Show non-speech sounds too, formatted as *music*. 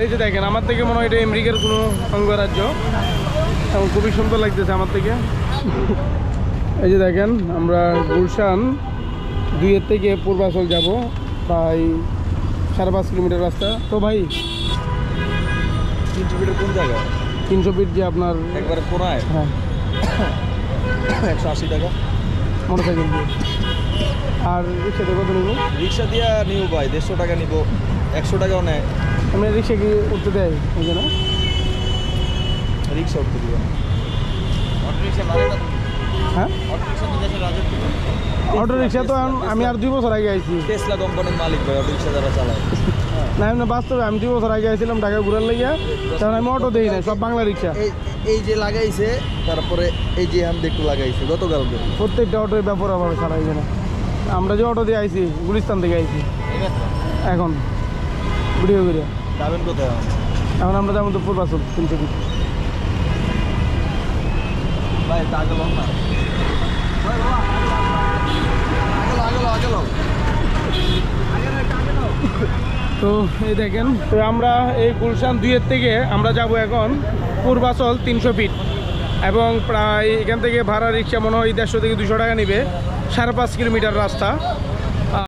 এই যে দেখেন আমার থেকে মনে হয় এটা আমেরিকার কোনো অঙ্গরাজ্য। এবং খুবই সুন্দর লাগতেছে আমার থেকে। এই যে দেখেন আমরা গুলশান দুইয়ের থেকে পূর্বাচল যাব প্রায় সাড়ে পাঁচ কিলোমিটার রাস্তা। তো ভাই তিনশো ফিটের কোন জায়গায় তিনশো ফিট যে আপনার একবারে কোনায়? হ্যাঁ। একশো আশি টাকা। মোটর সাইকেল দিয়ে আর রিক্সাতে কত নেব? রিক্সা দিয়া নিব ভাই দেড়শো টাকা নিব। একশো টাকাও নেয়। আমি রিক্সা কি উঠতে দেয় ওই জন্য? রিক্সা উঠতে দিব অটো রিক্সা হ্যাঁ? অটো রিক্সা তো আমি আর দুই বছর আগে আইছি। টেসলা কোম্পানির মালিক ভাই অটো রিক্সা যারা চালায়। *laughs* না বাস্তবে আমি দুই বছর আগে আইছিলাম ঢাকা ঘুরার তখন আমি অটো দিই না সব বাংলা রিক্সা। এই যে লাগাইছে তারপরে এই যে একটু লাগাইছে গতকালকে প্রত্যেকটা ব্যাপার হবে সারা এখানে। আমরা যে অটো দিয়ে আইছি গুলিস্তান থেকে আইছি। এখন। ভিডিও করে যাবেন কোথায়? এখন? আমরা যাব তো পূর্বাচল তিনশো ফিট ভাই আগে না। তো এই দেখেন তো আমরা এই গুলশান দুইয়ের থেকে আমরা যাব এখন পূর্বাচল তিনশো ফিট এবং প্রায় এখান থেকে ভাড়া রিক্সা মনে হয় দেড়শো থেকে দুশো টাকা নেবে সাড়ে পাঁচ কিলোমিটার রাস্তা।